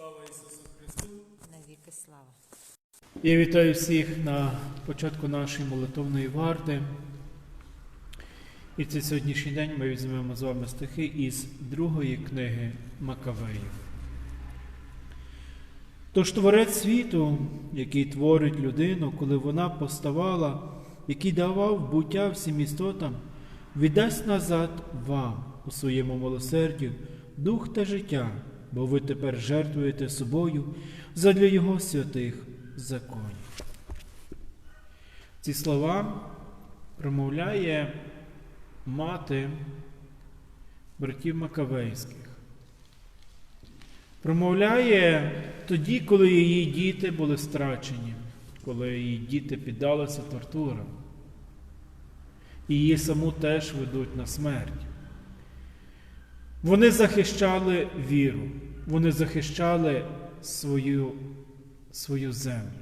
Слава Ісусу Христу! Навіки слава. Я вітаю всіх на початку нашої молитовної варти. І цей сьогоднішній день ми візьмемо з вами стихи із другої книги Макавеїв. Тож творець світу, який творить людину, коли вона поставала, який давав буття всім істотам, віддасть назад вам у своєму милосердю дух та життя, бо ви тепер жертвуєте собою задля Його святих законів. Ці слова промовляє мати братів Макавейських. Промовляє тоді, коли її діти були страчені, коли її діти піддалися тортурам. Її саму теж ведуть на смерть. Вони захищали віру, вони захищали свою, свою землю.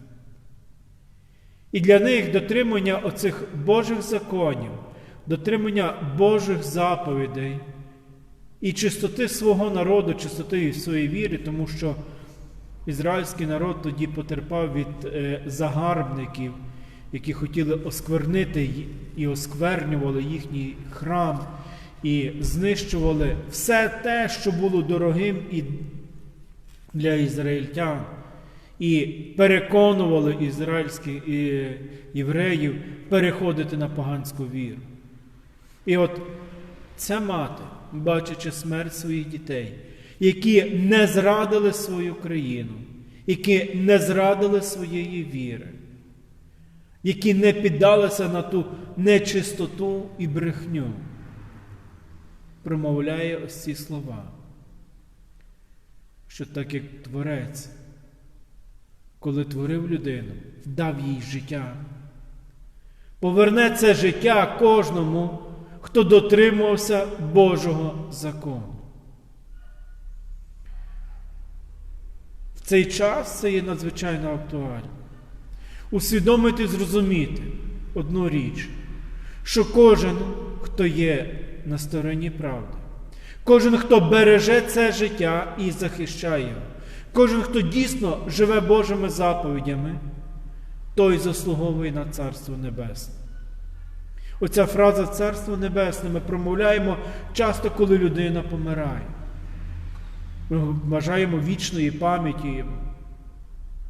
І для них дотримання оцих Божих законів, дотримання Божих заповідей і чистоти свого народу, чистоти своєї віри, тому що ізраїльський народ тоді потерпав від е, загарбників, які хотіли осквернити і осквернювали їхній храм, і знищували все те, що було дорогим і для ізраїльтян, і переконували ізраїльських євреїв переходити на поганську віру. І от ця мати, бачачи смерть своїх дітей, які не зрадили свою країну, які не зрадили своєї віри, які не піддалися на ту нечистоту і брехню, промовляє ось ці слова, що так як Творець, коли творив людину, дав їй життя, поверне це життя кожному, хто дотримувався Божого закону. В цей час це є надзвичайно актуально. Усвідомити і зрозуміти одну річ, що кожен, хто є на стороні правди, кожен, хто береже це життя і захищає його, кожен, хто дійсно живе Божими заповідями, той заслуговує на Царство Небесне. Оця фраза Царство Небесне ми промовляємо часто, коли людина помирає. Ми бажаємо вічної пам'яті йому,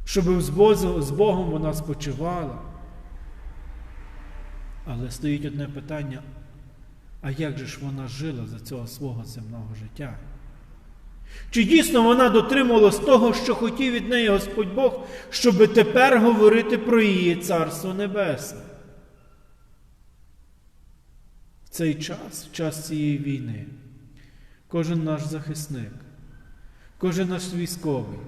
щоб з Богом вона спочивала. Але стоїть одне питання: а як же ж вона жила за цього свого земного життя? Чи дійсно вона дотримувалась того, що хотів від неї Господь Бог, щоб тепер говорити про її Царство Небесне? В цей час, в час цієї війни, кожен наш захисник, кожен наш військовий,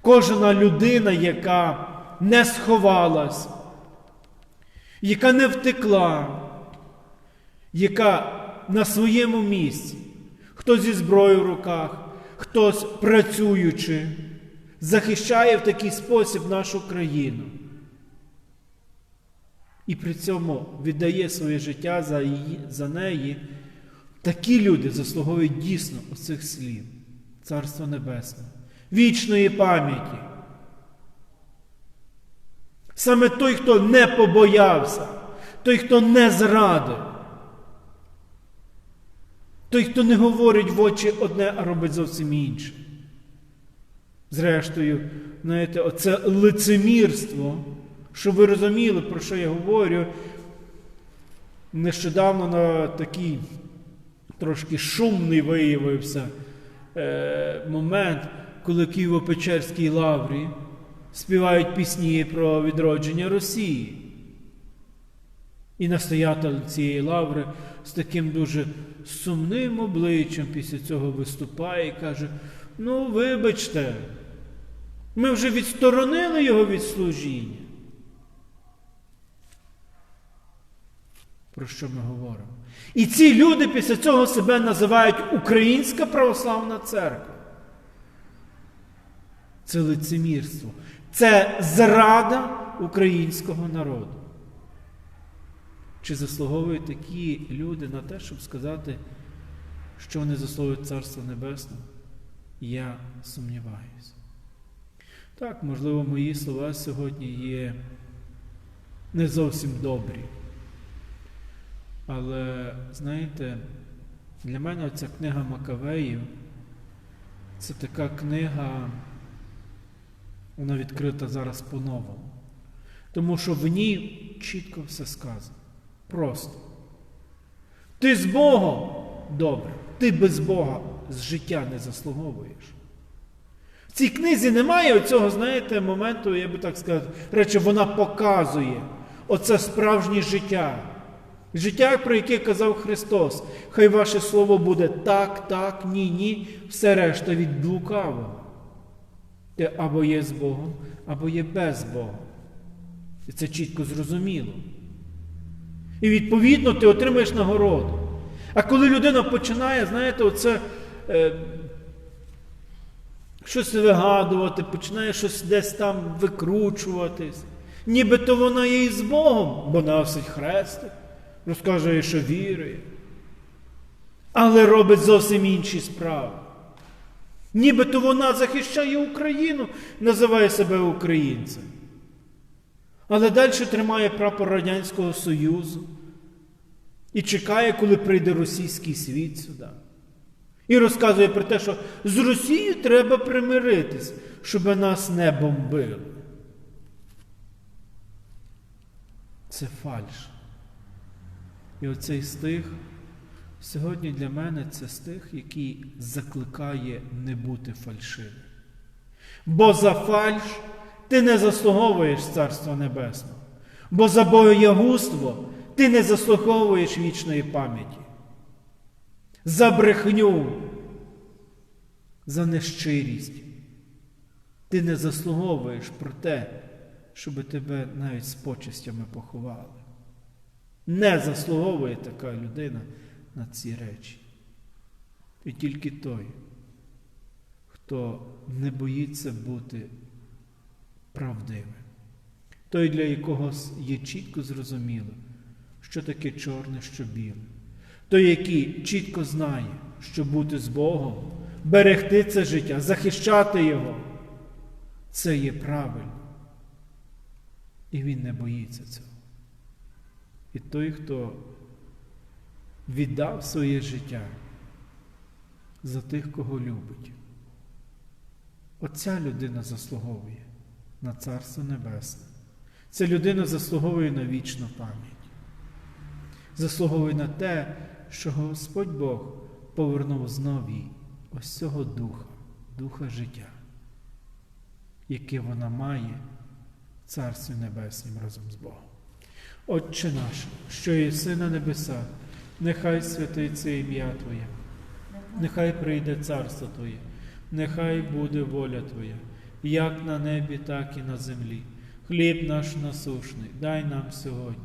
кожна людина, яка не сховалась, яка не втекла, яка на своєму місці, хто зі зброєю в руках, хтось працюючи, захищає в такий спосіб нашу країну. І при цьому віддає своє життя за, її, за неї. Такі люди заслуговують дійсно оцих слів Царства Небесного, вічної пам'яті. Саме той, хто не побоявся, той, хто не зрадив, той, хто не говорить в очі одне, а робить зовсім інше. Зрештою, знаєте, оце лицемірство, щоб ви розуміли, про що я говорю. Нещодавно на такий трошки шумний виявився е, момент, коли Києво-Печерській лаврі співають пісні про відродження Росії. І настоятель цієї лаври з таким дуже сумним обличчям після цього виступає і каже: ну, вибачте, ми вже відсторонили його від служіння. Про що ми говоримо? І ці люди після цього себе називають Українська православна церква. Це лицемірство. Це зрада українського народу. Чи заслуговують такі люди на те, щоб сказати, що вони заслуговують Царство Небесне? Я сумніваюся. Так, можливо, мої слова сьогодні є не зовсім добрі. Але, знаєте, для мене ця книга Макавеїв це така книга, вона відкрита зараз по-новому. Тому що в ній чітко все сказано. Просто. Ти з Богом добре, ти без Бога з життя не заслуговуєш. В цій книзі немає оцього, знаєте, моменту, я би так сказав, речі, вона показує оце справжнє життя. Життя, про яке казав Христос. Хай ваше слово буде так, так, ні, ні, все решта від лукавого. Ти або є з Богом, або є без Бога. І це чітко зрозуміло. І відповідно ти отримаєш нагороду. А коли людина починає, знаєте, оце е, щось вигадувати, починає щось десь там викручуватись, нібито вона є із Богом, бо носить хрестик, розказує, що вірує, але робить зовсім інші справи. Нібито вона захищає Україну, називає себе українцем. Але далі тримає прапор Радянського Союзу і чекає, коли прийде російський світ сюди. І розказує про те, що з Росією треба примиритись, щоб нас не бомбили. Це фальш. І оцей стих сьогодні для мене це стих, який закликає не бути фальшивим. Бо за фальш ти не заслуговуєш Царства Небесного, бо за боягузтво ти не заслуговуєш вічної пам'яті. За брехню, за нещирість. Ти не заслуговуєш про те, щоб тебе навіть з почестями поховали. Не заслуговує така людина на ці речі. І тільки той, хто не боїться бути правдивим, той, для якого є чітко зрозуміло, що таке чорне, що біле, той, який чітко знає, що бути з Богом, берегти це життя, захищати Його, це є правильно. І він не боїться цього. І той, хто віддав своє життя за тих, кого любить, оця людина заслуговує на Царство Небесне. Ця людина заслуговує на вічну пам'ять. Заслуговує на те, що Господь Бог повернув знову ось цього духа, духа життя, яке вона має в Царстві Небеснім разом з Богом. Отче наш, що єси на небесах, нехай святиться ім'я Твоє, нехай прийде царство Твоє, нехай буде воля Твоя, як на небі, так і на землі. Хліб наш насушний, дай нам сьогодні,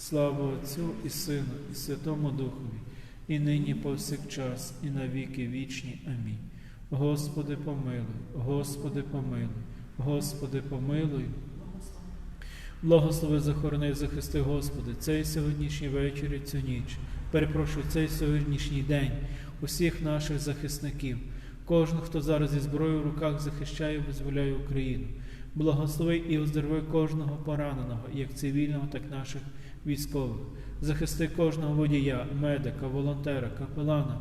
Слава Отцю і Сину, і Святому Духові, і нині повсякчас, і на віки вічні. Амінь. Господи, помилуй, Господи, помилуй, Господи, помилуй. Благослови, захорони, захисти, Господи, цей сьогоднішній вечір і цю ніч. Перепрошую, цей сьогоднішній день усіх наших захисників, кожного, хто зараз зі зброєю в руках захищає і визволяє Україну. Благослови і оздорови кожного пораненого, як цивільного, так і наших військових. Захисти кожного водія, медика, волонтера, капелана,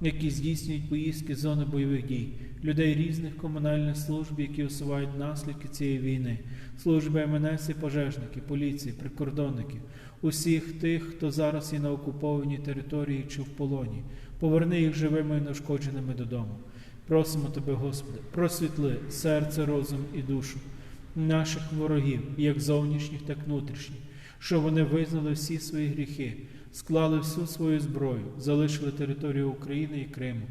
які здійснюють поїздки з зони бойових дій, людей різних комунальних служб, які усувають наслідки цієї війни, служби МНС і пожежники, поліції, прикордонники, усіх тих, хто зараз є на окупованій території чи в полоні. Поверни їх живими і неушкодженими додому. Просимо Тебе, Господи, просвітли серце, розум і душу наших ворогів, як зовнішніх, так і внутрішніх, щоб вони визнали всі свої гріхи, склали всю свою зброю, залишили територію України і Криму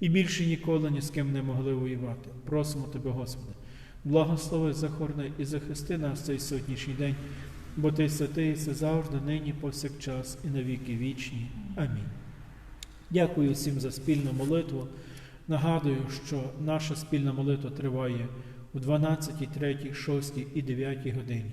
і більше ніколи ні з ким не могли воювати. Просимо Тебе, Господи, благослови, захорони і захисти нас цей сьогоднішній день, бо Ти святий, це завжди, нині, повсякчас і на віки вічні. Амінь. Дякую всім за спільну молитву. Нагадую, що наша спільна молитва триває у 12, 3, 6 і 9 годині.